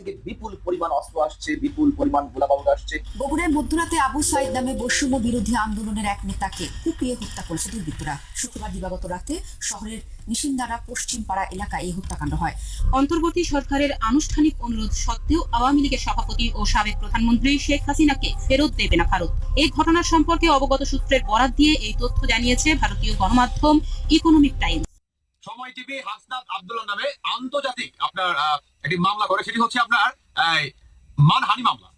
থেকে বিপুল পরিমাণ অস্ত্র আসছে বিপুল পরিমাণ গোলাবারুদ আসছে। বগুড়ায় মধ্যরাতে আবু সাইদ নামে বৈষম্য বিরোধী আন্দোলনের এক নেতাকে কুপিয়ে হত্যা করেছে দুর্বৃত্তরা। শুক্রবার দিবাগত রাতে শহরের নিশিন্দারা পশ্চিম পাড়া এলাকায় এই হত্যাকাণ্ড হয়। অন্তর্বর্তী সরকারের আনুষ্ঠানিক অনুরোধ সত্ত্বেও আওয়ামী লীগের সভাপতি ও সাবেক প্রধানমন্ত্রী শেখ হাসিনাকে ফেরত দেবে না ভারত। এই ঘটনার সম্পর্কে অবগত সূত্রের বরাত দিয়ে এই তথ্য জানিয়েছে ভারতীয় গণমাধ্যম Economic Times. Somoy TV, Hasnat Abdullah নামে আন্তর্জাতিক আপনার একটি মামলা করে। সেটি হচ্ছে আপনার মানহানি মামলা।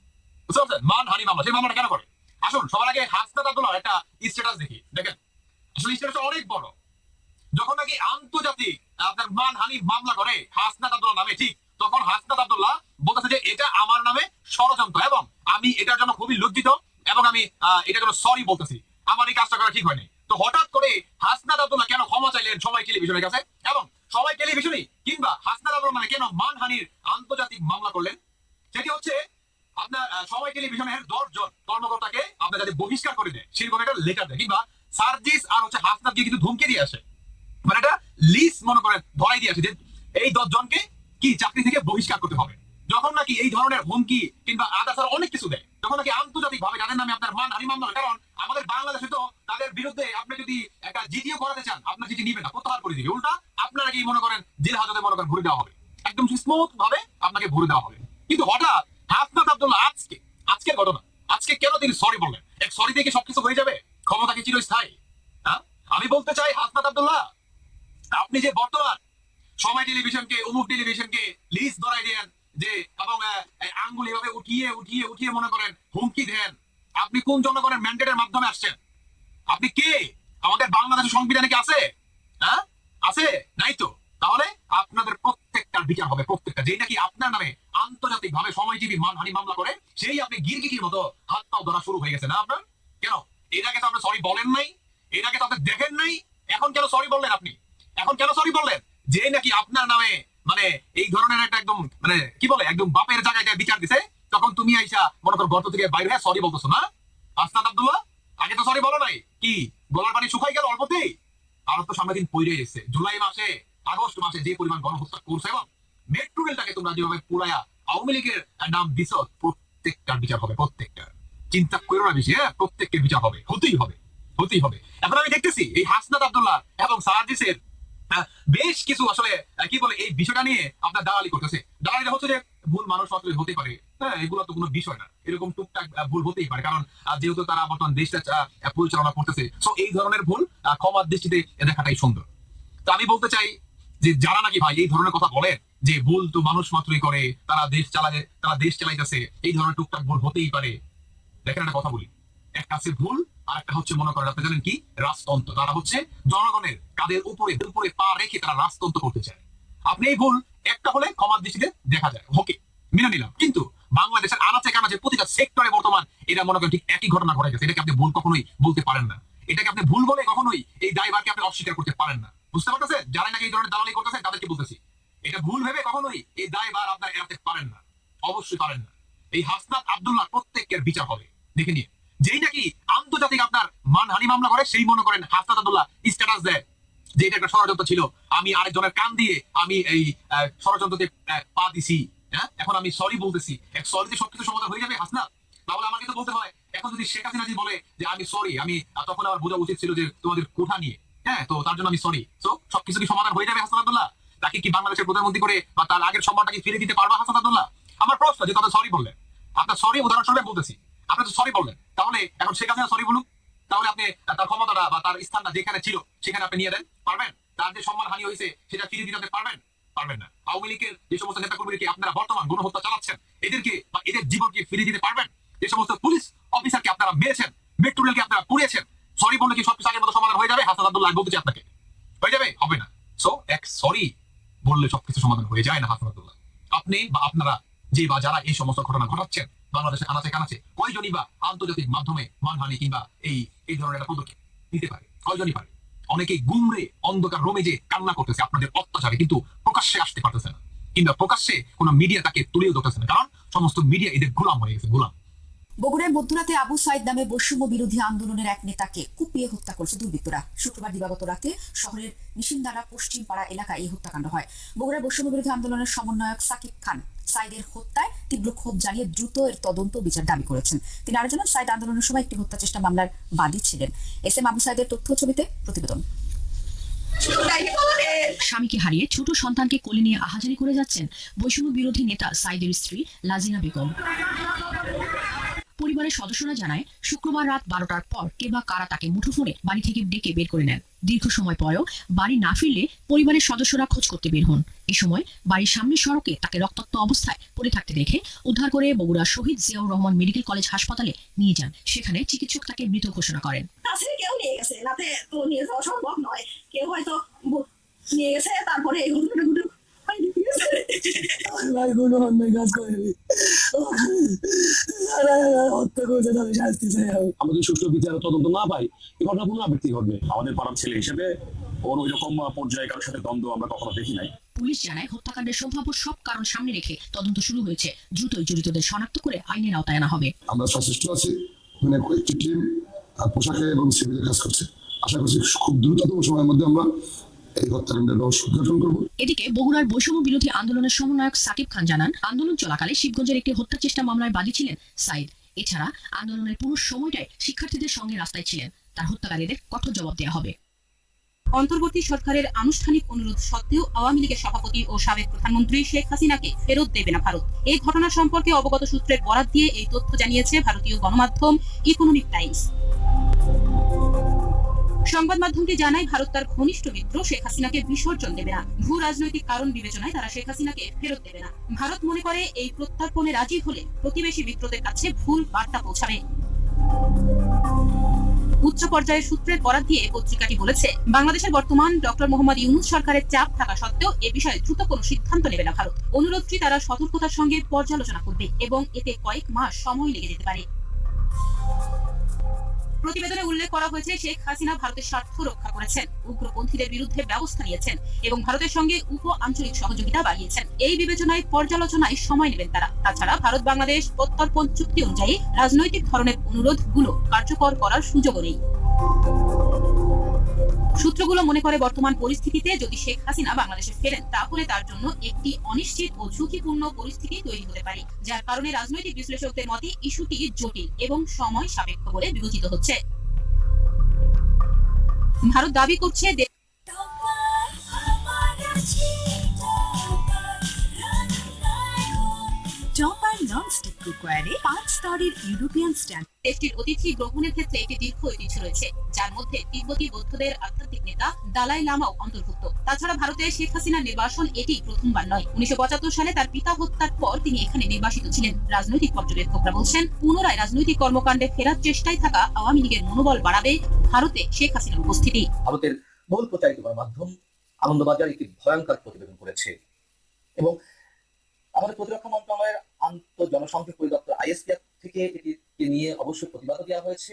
বুঝতে পারছেন? মানহানি মামলা। সেই মামলাটা কেন করে? আসুন, সবার আগে হাসনাত আব্দুল্লাহ একটা স্ট্যাটাস দেখি। দেখেন, আসলে স্ট্যাটাসটা অনেক বড়। যখন নাকি আন্তর্জাতিক আপনার মানহানি মামলা করে হাসনাত আব্দুল্লাহ নামে, ঠিক তখন হাসনাত আব্দুল্লাহ বলতেছে যে এটা আমার নামে ষড়যন্ত্র এবং আমি এটার জন্য খুবই লজ্জিত এবং আমি এটার জন্য সরি বলতেছি। আমার এই কাজটা করা ঠিক হয়নি। তো হঠাৎ করে হাসনাত আব্দুল্লাহ কেন ক্ষমা চাইলেন সবাই টেলিভিশনের কাছে? এবং সবাই টেলিভিশনই কিংবা হাসনাত আব্দুল্লাহ মানে কেন মানহানির আন্তর্জাতিক মামলা করলেন? সেটি হচ্ছে আপনার সবাই টেলিভিশনের দশ জন কর্মকর্তাকে আপনার যাতে বহিষ্কার করে দেয়। সেরকম একটা লেটার দেয়। কিংবা সার্জিস আর হচ্ছে হাসনাতকে কিন্তু ধমকে দিয়ে আসে। মানে এটা লিস্ট মনে করেন, ধরাই দিয়ে আছে যে এই দশজনকে কি চাকরি থেকে বহিষ্কার করতে হবে? যখন নাকি এই ধরনের হুমকি কিংবা আদার্স আর অনেক কিছু দেয়, তখন নাকি আন্তর্জাতিক ভাবে যাদের নামে আপনার মান হানি মামলা কারণ আমাদের বাংলাদেশে তো তাদের বিরুদ্ধে আপনি যদি একটা জিডিও করাতে চান, আপনার জিডি নিবে না, প্রত্যাহার করে দিবে উল্টা আপনারা কি মনে করেন জেল হাজতে মনে করেন ভরে দেওয়া হবে। একদম স্মুথ ভাবে আপনাকে ভরে দেওয়া হবে। কিন্তু হঠাৎ হাসনাত আব্দুল্লাহ আজকে, আজকের ঘটনা, আজকে কেন তিনি সরি বললেন? এক সরি থেকে সবকিছু হয়ে যাবে? ক্ষমতা কি চিরস্থায়ী? হ্যাঁ? আমি বলতে চাই হাসনাত আব্দুল্লাহ, আপনি যে বর্তমান সময় টেলিভিশনকে অমুক টেলিভিশনকে লিস্ট ধরাই দেন যে এবং আহ, এই আঙ্গুল এভাবে উঠিয়ে উঠিয়ে মনে করেন, হুমকি দেন। আপনি কোন জনগণের ম্যান্ডেটের মাধ্যমে আসছেন? আপনি কে? আমাদের বাংলাদেশের সংবিধানে কি আছে? হ্যাঁ? আছে? নাই তো? তাহলে আপনাদের প্রত্যেকটার বিচার হবে, প্রত্যেকটা। যেই নাকি আপনার নামে আন্তর্জাতিক ভাবে সময় টিভি মানহানি মামলা করে, সেই আপনি গিরগিটির মতো হাত পাও ধরা শুরু হয়ে গেছে, না আপনার? কেন? এর আগে তো আপনি সরি বলেন নাই, এর আগে তো আপনি দেখেন নাই, এখন কেন সরি বললেন আপনি? এখন কেন সরি বললেন? যে নাকি আপনার নামে মানে এই ধরনের একটা একদম মানে কি বলে, একদম বাপের জায়গায় বিচার দিছে তখন তুমি আইসা মনে করো গর্ত থেকে বাইরে সরি বলতেছো না? আস্তাদ আব্দুল্লাহ আগে তো সরি বলো নাই। কি? গলার পানি শুকাই গেল অল্পতেই? আরও তো সামনে দিন পইরে গেছে জুলাই মাসে আগস্ট মাসে যে পরিমাণ গণহত্যা করছে এবং মেট্রো রেলটাকে তোমরা যেভাবে পুরায়া আওয়ামী লীগের নাম দিছ প্রত্যেকটার বিচার হবে প্রত্যেকটা চিন্তা করো না বেশি হ্যাঁ? প্রত্যেকের বিচার হবে হতেই হবে হতেই হবে। এখন আমি দেখতেছি এই হাসনাত আব্দুল্লাহ এবং সারাজিসের আহ, বেশ কিছু আসলে কি বলে, এই বিষয়টা নিয়ে আপনার দালালি করতেছে। দালালিটা হচ্ছে যে, ভুল মানুষ আসলে হতে পারে। হ্যাঁ এগুলো তো কোনো বিষয় না। এরকম টুকটাক ভুল হতেই পারে। কারণ যেহেতু তারা বর্তমান দেশটা পরিচালনা করতেছে সো এই ধরনের ভুল ক্ষমার দৃষ্টিতে দেখাটাই সুন্দর। তো আমি বলতে চাই যে, যারা নাকি ভাই এই ধরনের কথা বলেন, যে ভুল তো মানুষ মাত্রই করে, তারা দেশ চালায়, তারা দেশ চালাইতেছে, এই ধরনের টুকটাক ভুল হতেই পারে। দেখেন একটা কথা বলি। একটা আছে ভুল আর একটা হচ্ছে মনে করেন আপনি জানেন কি? রাজতন্ত্র। তারা হচ্ছে জনগণের কাদের উপরে উপরে পা রেখে তারা রাজতন্ত্র করতে চায়। আপনি এই ভুল একটা হলে ক্ষমার দৃষ্টিতে দেখা যায়। ওকে মেনে নিলাম। কিন্তু বাংলাদেশের আনাচে কানাচে প্রতিটা সেক্টরে বর্তমান এটা মনে করেন ঠিক একই ঘটনা ঘটে গেছে। এটাকে আপনি ভুল কখনোই বলতে পারেন না। এটাকে আপনি ভুল বলে কখনোই এই দায়ভারকে আপনি অস্বীকার করতে পারেন না। বুঝতে পারতেছেন? যারা নাকি এই ধরনের দালালি করতেছে, তাদেরকে বলতেছি। এটা ভুল ভেবে কখনোই এই দায়ভার আপনার এড়াতে পারেন না। অবশ্যই পারেন না। এই হাসনাত আব্দুল্লাহ প্রত্যেকের বিচার হবে। দেখে নিয়ে যেই নাকি আন্তর্জাতিক আপনার মানহানি মামলা করে, সেই মনে করেন হাসনাত আব্দুল্লাহ স্ট্যাটাস দেয়। যে এটা একটা ষড়যন্ত্র ছিল, আমি আরেকজনের কান দিয়ে আমি এই ষড়যন্ত্রতে পা দিছি হ্যাঁ? এখন আমি সরি বলতেছি। এক সরিতে সবকিছু সমাধান হয়ে যাবে হাসনাত তাহলে আমাকে তো বলতে হয়, এখন যদি শেখ হাসিনা জি বলে যে আমি সরি আমি তখন আমার বোঝা উচিত ছিল যে তোমাদের কোঠা নিয়ে হ্যাঁ? তো তার জন্য আমি সরি তো সবকিছু কি সমাধান হয়ে যাবে, হাসান আব্দুল্লাহ? তাকে কি বাংলাদেশের প্রধানমন্ত্রী করে বা তার আগের সম্মানটাকে ফিরে দিতে পারবা, হাসান আব্দুল্লাহ? আমার প্রশ্ন যে তাদের সরি বললেন। আপনার সরি উদাহরণস্বরূপ বলতেছি। আপনি তো সরি বললেন। তাহলে এখন শেখ হাসিনা সরি বলুক। তাহলে আপনি তার ক্ষমতাটা বা তার স্থানটা যেখানে ছিল, সেখানে আপনি নিয়ে দেন। পারবেন? তার যে সম্মান হানি হয়েছে, সেটা ফিরিয়ে দিতে পারবেন? পারবেন না। আওয়ামী লীগের যে সমস্ত নেতা কর্মীকে আপনারা বর্তমান গণহত্যা চালাচ্ছেন? এদেরকে বা এদের জীবনকে ফিরিয়ে দিতে পারবেন? যে সমস্ত পুলিশ অফিসারকে আপনারা মেরেছেন মেট্রো রেলকে আপনারা পুড়িয়েছেন সরি বললে কি সবকিছু আগের মতো সমাধান হয়ে যাবে? হাসান আব্দুল্লাহ বলতে আপনাকে। হয়ে যাবে? হবে না। সো এক সরি বললে সবকিছু সমাধান হয়ে যায় না হাসান আব্দুল্লাহ। আপনি বা আপনারা যে বা যারা এই সমস্ত ঘটনা ঘটাচ্ছেন বাংলাদেশে আনাচে কানাচে, কয়জনই বা আন্তর্জাতিক মাধ্যমে মানহানি কিংবা এই এই ধরনের একটা পদক্ষেপ নিতে পারে? কয়জনই পারে? অনেকেই গুমরে, অন্ধকার রোমে যে কান্না করতেছে, আপনাদের অত্যাচারে, কিন্তু প্রকাশ্যে আসতে পারতেছে না। কিংবা প্রকাশ্যে কোন মিডিয়া তাকে তুলেও ধরতেছে না। কারণ সমস্ত মিডিয়া এদের গোলাম হয়ে গেছে, গোলাম। বগুড়ায় মধ্যরাতে আবু সাইদ নামে বৈষম্য বিরোধী আন্দোলনের এক নেতাকে কুপিয়ে হত্যা করেছে দুর্বৃত্তরা। শুক্রবার দিবাগত রাতে শহরের নিশিন্দারা পশ্চিম পাড়া এলাকায় এই হত্যাকাণ্ড হয়। বগুড়ার বৈষম্য বিরোধী আন্দোলনের সমন্বয়ক সাকিব খান সাইদের হত্যায় তীব্র ক্ষোভ জানিয়ে দ্রুত এর তদন্ত বিচার দাবি করেছেন। তিনি আরও জানান, সাইদ আন্দোলনের সময় একটি হত্যা চেষ্টা মামলার বাদী ছিলেন। এস এম আবু সাইদের তথ্য ছবিতে প্রতিবেদন। স্বামীকে হারিয়ে ছোট সন্তানকে কোলে নিয়ে আহাজারি করে যাচ্ছেন বৈষম্য বিরোধী নেতা সাইদের স্ত্রী লাজিনা বেগম। পরিবারের সদস্যরা জানায়, শুক্রবার রাত বারোটার পর কে বা কারা তাকে মুঠোফোনে বাড়ি থেকে ডেকে বের করে নেন। দীর্ঘ সময় পরেও বাড়ি না ফিরলে পরিবারের সদস্যরা খোঁজ করতে বের হন। এ সময় বাড়ির সামনের সড়কে তাকে রক্তাক্ত অবস্থায় পড়ে থাকতে দেখে উদ্ধার করে বগুড়া শহীদ জিয়াউর রহমান মেডিকেল কলেজ হাসপাতালে নিয়ে যান। সেখানে চিকিৎসক তাকে মৃত ঘোষণা করেন। কেউ নিয়ে গেছে, রাতে তো নিয়ে যাওয়া সম্ভব নয়। কেউ হয়তো নিয়ে গেছে, তারপরে এই ঘটনাটা ঘটে হয়নি, ঠিক আছে? ভাই কোনো অন্যায় কাজ করেনি হত্যা করেছে তাদের শাস্তি চাই আমরা যদি সুষ্ঠু বিচার তদন্ত না পাই এই ঘটনা পুনরাবৃত্তি ঘটবে। আমাদের পাড়ার ছেলে হিসেবে ওর ওই রকম পর্যায়ে কারোর সাথে দ্বন্দ্ব আমরা কখনো দেখি নাই। পুলিশ জানায় হত্যাকাণ্ডের সম্ভাব্য সব কারণ সামনে রেখে তদন্ত শুরু হয়েছে। দ্রুতই জড়িতদের শনাক্ত করে আইনের আওতায় আনা হবে। আমরা সচেষ্ট আছি মানে টিম পোশাকে এবং সিভিলে কাজ করছে। আশা করছি খুব দ্রুততম সময়ের মধ্যে আমরা এই হত্যাকাণ্ডের রহস্য উদ্ঘাটন করব। এদিকে বগুড়ার বৈষম্য বিরোধী আন্দোলনের সমন্বয়ক সাকিব খান জানান আন্দোলন চলাকালে শিবগঞ্জের একটি হত্যা চেষ্টা মামলায় বাদী ছিলেন সাইদ। এছাড়া আন্দোলনের পুরো সময়টাই শিক্ষার্থীদের সঙ্গে রাস্তায় ছিলেন। তার হত্যাকারীদের কঠোর জবাব দেওয়া হবে। অন্তর্বর্তী সরকারের আনুষ্ঠানিক অনুরোধ সত্ত্বেও আওয়ামী লীগের সভাপতি ও সাবেক প্রধানমন্ত্রী শেখ হাসিনাকে ফেরত দেবে না ভারত। এই ঘটনা সম্পর্কে অবগত সূত্রের বরাত দিয়ে এই তথ্য জানিয়েছে ভারতীয় গণমাধ্যম ইকোনমিক টাইমস। সংবাদ মাধ্যমটি জানায়, ভারত তার ঘনিষ্ঠ মিত্র শেখ হাসিনাকে বিসর্জন দেবে না। ভূ রাজনৈতিক কারণ বিবেচনায় তারা শেখ হাসিনাকে ফেরত দেবে না। ভারত মনে করে এই প্রত্যর্পণে রাজি হলে প্রতিবেশী মিত্রদের কাছে ভুল বার্তা পৌঁছাবে। উচ্চ পর্যায়ের সূত্রের বরাত দিয়ে পত্রিকাটি বলেছে, বাংলাদেশের বর্তমান ডক্টর মোহাম্মদ ইউনুস সরকারের চাপ থাকা সত্ত্বেও এ বিষয়ে দ্রুত কোনো সিদ্ধান্ত নেবে না ভারত। অনুরোধটি তারা সতর্কতার সঙ্গে পর্যালোচনা করবে এবং এতে কয়েক মাস সময় লেগে যেতে পারে? প্রতিবেদনে উল্লেখ করা হয়েছে শেখ হাসিনা ভারতের স্বার্থ রক্ষা করেছেন, উগ্রপন্থীদের বিরুদ্ধে ব্যবস্থা নিয়েছেন এবং ভারতের সঙ্গে উপ আঞ্চলিক সহযোগিতা বাড়িয়েছেন। এই বিবেচনায় পর্যালোচনায় সময় নেবেন তারা। তাছাড়া ভারত বাংলাদেশ প্রত্যর্পণ চুক্তি অনুযায়ী রাজনৈতিক ধরনের অনুরোধগুলো কার্যকর করার সুযোগও নেই। সূত্রগুলো মনে করে বর্তমান পরিস্থিতিতে যদি শেখ হাসিনা বাংলাদেশে ফেরেন, তাহলে তার জন্য একটি অনিশ্চিত ও ঝুঁকিপূর্ণ পরিস্থিতি তৈরি হতে পারে, যার কারণে রাজনৈতিক বিশ্লেষকদের মতে ইস্যুটি জটিল এবং সময় সাপেক্ষ বলে বিবেচিত হচ্ছে। ভারত দাবি করছে টপার ননস্টিক কুকওয়ারে পাঁচ স্তরের ইউরোপিয়ান স্ট্যান্ড দেশটির অতিথি গ্রহণের ক্ষেত্রে একটি দীর্ঘ ঐতিহ্য রয়েছে যার মধ্যে তিব্বতী বৌদ্ধদের আধ্যাত্মিক নেতা দালাই লামাও অন্তর্ভুক্ত। তাছাড়া ভারতে শেখ হাসিনার নির্বাসন এটি প্রথমবার নয়। উনিশশো সালে তার পিতা হত্যার পর তিনি এখানে নির্বাসিত ছিলেন। রাজনৈতিক পর্যবেক্ষকরা বলছেন পুনরায় রাজনৈতিক কর্মকাণ্ডে ফেরার চেষ্টায় থাকা আওয়ামী লীগের মনোবল বাড়াবে ভারতে শেখ হাসিনার উপস্থিতি। ভারতের বহুল প্রচারিত গণমাধ্যম আনন্দবাজার একটি ভয়ঙ্কর প্রতিবেদন করেছে এবং আমাদের প্রতিরক্ষা মন্ত্রণালয়ের আন্ত জনসংখ্যা পরিদপ্তর আইএসপিআর থেকে এটিকে নিয়ে অবশ্যই প্রতিবাদও দেওয়া হয়েছে।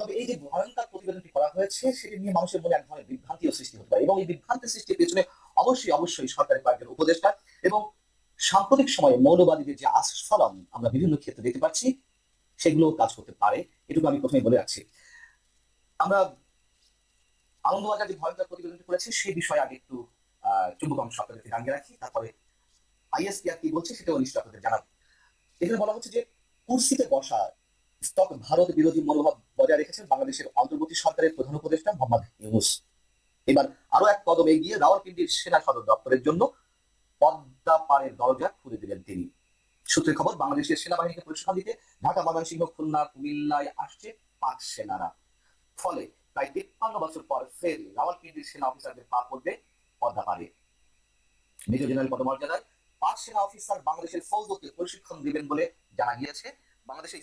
তবে এই যে ভয়ঙ্কর প্রতিবেদনটি করা হয়েছে, সেটি নিয়ে মানুষের মনে এক ধরনের বিভ্রান্তিও সৃষ্টি হতে পারে এবং এই বিভ্রান্তি সৃষ্টির পেছনে অবশ্যই অবশ্যই সরকারের কয়েকজন উপদেষ্টা এবং সাম্প্রতিক সময়ে মৌলবাদীদের যে আস্ফলন আমরা বিভিন্ন ক্ষেত্রে দেখতে পাচ্ছি সেগুলো কাজ করতে পারে। এটুকু আমি প্রথমে বলে রাখছি। আমরা আনন্দবাজার যে ভয়ঙ্কর প্রতিবেদনটি করেছে সেই বিষয়ে আগে একটু, আহ চুম্বক অংশ আপনাদেরকে রাখি, তারপরে আইএসপিআর কি বলছে সেটাও নিশ্চয় আপনাদের জানাব। এখানে বলা হচ্ছে যে কুর্সিতে বসা স্টক ভারত বিরোধী মনোভাব বজায় রেখেছেন বাংলাদেশের অন্তর্বর্তী সরকারের প্রধান উপদেষ্টা মোহাম্মদ ইউনুস। এবার আরও এক কদম এগিয়ে রাওয়ালপিন্ডির সেনা সদর দপ্তরের জন্য পদ্মা পাড়ের দরজা খুলে দিলেন তিনি। সূত্রের খবর, বাংলাদেশের সেনাবাহিনীকে প্রশিক্ষণ দিতে ঢাকা ময়মনসিংহ, খুলনা, কুমিল্লায় আসছে পাক সেনারা। ফলে প্রায় তিপ্পান্ন বছর পর ফের রাওয়ালপিন্ডির সেনা অফিসারদের পা পড়বে পদ্মা পাড়ে মেজর জেনারেল পদমর্যাদায় পাক সেনা অফিসার বাংলাদেশের ফৌজকে প্রশিক্ষণ দিবেন বলে জানা গিয়েছে। বাংলাদেশের